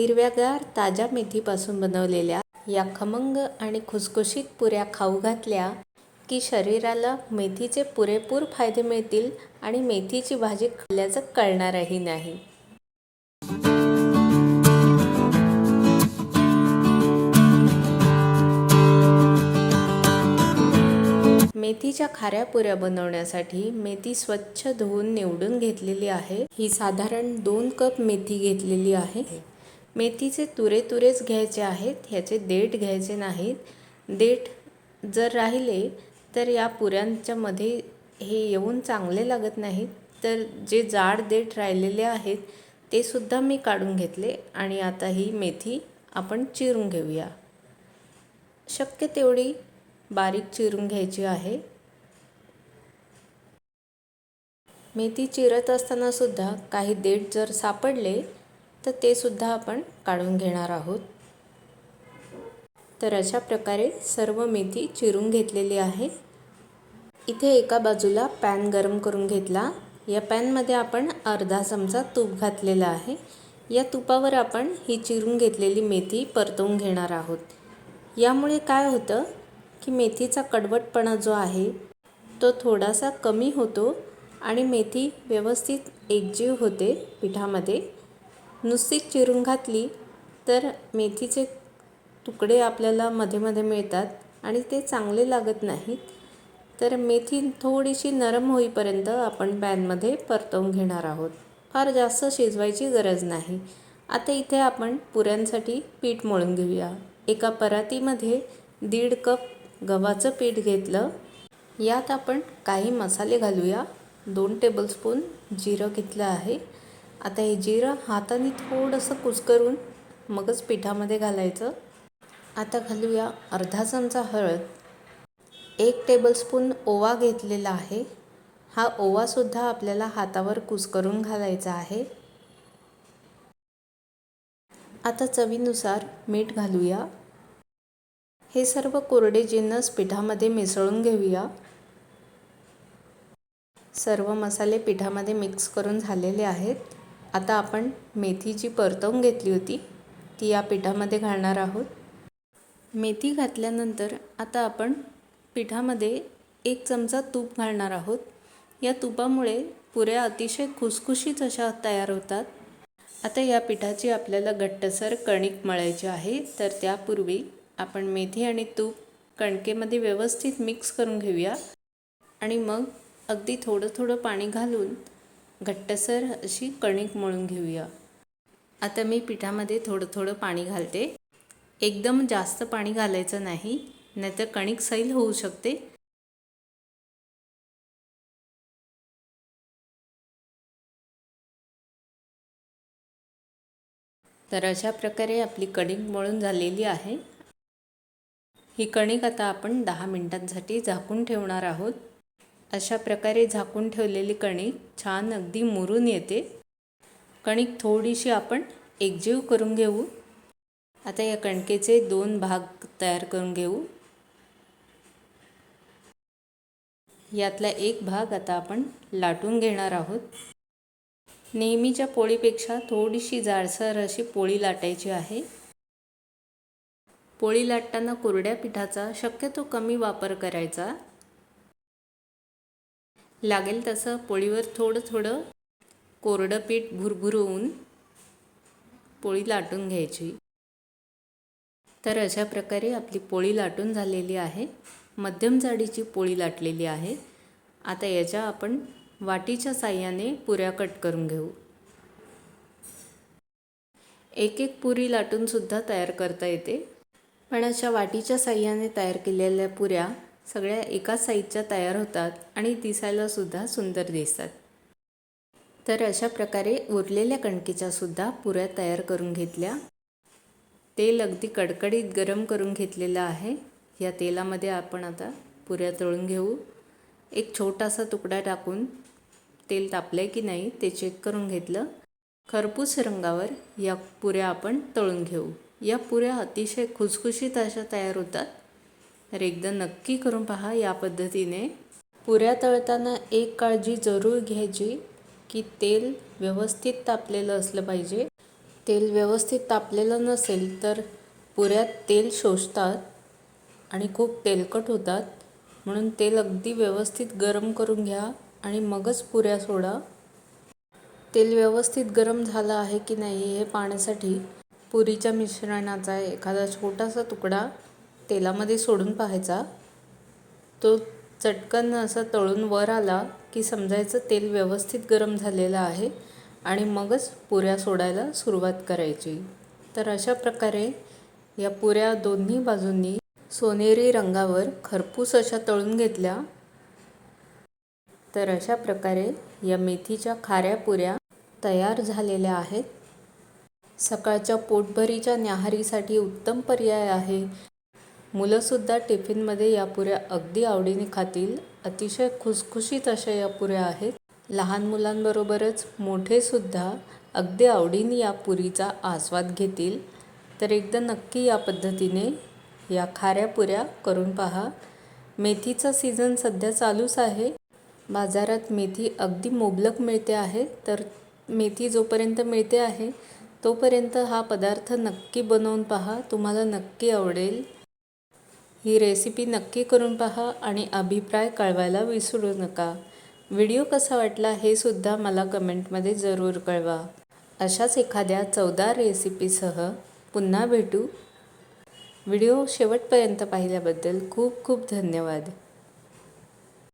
हिरव्यागार ताज्या मेथीपासून बनवलेल्या या खमंग आणि खुसखुशीत पुऱ्या खाऊ घातल्या की शरीराला मेथीचे पुरेपूर फायदे मिळतील आणि मेथीची भाजी खाल्ल्याचं कळणारही नाही. मेथीच्या खाऱ्या पुऱ्या बनवण्यासाठी मेथी स्वच्छ धुवून निवडून घेतलेली आहे. ही साधारण दोन कप मेथी घेतलेली आहे. मेथीचे तुरे तुरेच घ्यायचे आहेत ह्याचे देठ घ्यायचे नाहीत. देठ जर राहिले तर या पुऱ्यांच्यामध्ये हे येऊन चांगले लागत नाहीत तर जे जाड देठ राहिलेले आहेत ते सुद्धा मी काढून घेतले आणि आता ही मेथी आपण चिरून घेऊया. शक्य तेवढी बारीक चिरून घ्यायची आहे. मेथी चिरत असताना सुद्धा काही देठ जर सापडले तर ते सुद्धा आपण काढून घेणार आहोत. तर अशा प्रकारे सर्व मेथी चिरून घेतलेली आहे. इथे एका बाजूला पॅन गरम करून घेतला. या पॅनमध्ये आपण अर्धा चमचा तूप घातलेला आहे. या तुपावर आपण ही चिरून घेतलेली मेथी परतवून घेणार आहोत. यामुळे काय होतं की मेथीचा कडवटपणा जो आहे तो थोडासा कमी होतो आणि मेथी व्यवस्थित एकजीव होते पिठामध्ये. नुसतीच चिरून घातली तर मेथीचे तुकडे आपल्याला मध्ये मध्ये मिळतात आणि ते चांगले लागत नाहीत. तर मेथी थोडीशी नरम होईपर्यंत आपण पॅनमध्ये परतवून घेणार आहोत. फार जास्त शिजवायची गरज नाही. आता इथे आपण पुऱ्यांसाठी पीठ मळून घेऊया. एका परातीमध्ये दीड कप गव्हाचं पीठ घेतलं. यात आपण काही मसाले घालूया. दोन टेबलस्पून जिरं घेतलं आहे. आता हे जिरं हाताने थोडंसं कुस्करून मगच पिठामध्ये घालायचं. आता घालूया अर्धा चमचा हळद. एक टेबलस्पून ओवा घेतलेला आहे. हा ओवासुद्धा आपल्याला हातावर कुस्करून घालायचा आहे. आता चवीनुसार मीठ घालूया. हे सर्व कोरडे जिन्नस पिठामध्ये मिसळून घेऊया. सर्व मसाले पिठामध्ये मिक्स करून झालेले आहेत. आता आपण मेथी जी परतवून घेतली होती. ती या पिठामध्ये घालणार आहोत. मेथी घातल्यानंतर आता आपण पिठामध्ये एक चमचा तूप घालणार आहोत. या तुपामुळे पुऱ्या अतिशय खुसखुशीत अशा तयार होतात. आता या पिठाची आपल्याला घट्टसर कणिक मळायची आहे. तर त्यापूर्वी आपण मेथी आणि तूप कणकेमध्ये व्यवस्थित मिक्स करून घेऊया. आणि मग अगदी थोडं थोडं पाणी घालून घट्टसर अशी कणिक मळून घेऊया. आता मी पिठामध्ये थोडं थोडं पाणी घालते. एकदम जास्त पाणी घालायचं नाही नाहीतर कणिक सैल होऊ शकते. तर अशा प्रकारे आपली कणिक मळून झालेली आहे. ही कणिक आता आपण दहा मिनटांसाठी झाकून ठेवणार आहोत. अशा प्रकारे झाकून ठेवलेली कणिक छान अगदी मुरून येते. कणिक थोडीशी आपण एकजीव करून घेऊ. आता या कणकेचे दोन भाग तयार करून घेऊ. यातला एक भाग आता आपण लाटून घेणार आहोत. नेहमीच्या पोळीपेक्षा थोडीशी जाडसर अशी पोळी लाटायची आहे. पोळी लाटताना कोरड्या पिठाचा शक्यतो कमी वापर करायचा. लागेल तसं पोळीवर थोडं थोडं कोरडं पीठ भुरभुरवून पोळी लाटून घ्यायची. तर अशा प्रकारे आपली पोळी लाटून झालेली आहे. मध्यम जाडीची पोळी लाटलेली आहे. आता याच्या आपण वाटीच्या साह्याने पुऱ्या कट करून घेऊ. एक एक पुरी लाटूनसुद्धा तयार करता येते. पण अशा वाटीच्या साह्याने तयार केलेल्या पुऱ्या सगळ्या एकाच साईजच्या तयार होतात आणि दिसायलासुद्धा सुंदर दिसतात. तर अशा प्रकारे उरलेल्या कणकेच्यासुद्धा पुऱ्या तयार करून घेतल्या. तेल अगदी कडकडीत गरम करून घेतलेलं आहे. या तेलामध्ये आपण आता पुऱ्या तळून घेऊ. एक छोटासा तुकडा टाकून तेल तापलं आहे की नाही ते चेक करून घेतलं. खरपूस रंगावर या पुऱ्या आपण तळून घेऊ. या पुऱ्या अतिशय खुसखुशीत अशा तयार होतात. तर एकदा नक्की करून पहा या पद्धतीने. पुऱ्या तळताना एक काळजी जरूर घ्यायची की तेल व्यवस्थित तापलेलं असलं पाहिजे. तेल व्यवस्थित तापलेलं नसेल तर पुऱ्यात तेल शोषतात आणि खूप तेलकट होतात. म्हणून तेल अगदी व्यवस्थित गरम करून घ्या आणि मगच पुऱ्या सोडा. तेल व्यवस्थित गरम झालं आहे की नाही हे पाहण्यासाठी पुरीच्या मिश्रणाचा एखादा छोटासा तुकडा तेलामध्ये सोडून पाहायचा. तो चटकन असा तळून वर आला की समजायचं तेल व्यवस्थित गरम झालेलं आहे आणि मगच पुऱ्या सोडायला सुरुवात करायची. तर अशा प्रकारे या पुऱ्या दोन्ही बाजूंनी सोनेरी रंगावर खरपूस अशा तळून घेतल्या. तर अशा प्रकारे या मेथीच्या खाऱ्या पुऱ्या तयार झालेल्या आहेत. सकाळच्या पोटभरीच्या न्याहारीसाठी उत्तम पर्याय आहे. मुलंसुद्धा टिफिनमध्ये या पुऱ्या अगदी आवडीने खातील. अतिशय खुसखुशीत अशा या पुऱ्या आहेत. लहान मुलांबरोबरच मोठेसुद्धा अगदी आवडीने या पुरीचा आस्वाद घेतील. तर एकदा नक्की या पद्धतीने या खाऱ्या पुऱ्या करून पहा. मेथीचा सीझन सध्या चालूच आहे. बाजारात मेथी अगदी मुबलक मिळते आहे. तर मेथी जोपर्यंत मिळते आहे तोपर्यंत हा पदार्थ नक्की बनवून पहा. तुम्हाला नक्की आवडेल. ही रेसिपी नक्की करून पहा आणि अभिप्राय कळवायला विसरू नका. व्हिडिओ कसा वाटला हे सुद्धा मला कमेंटमध्ये जरूर कळवा. अशाच एखाद्या चवदार रेसिपीसह पुन्हा भेटू. व्हिडिओ शेवटपर्यंत पाहिल्याबद्दल खूप खूप धन्यवाद.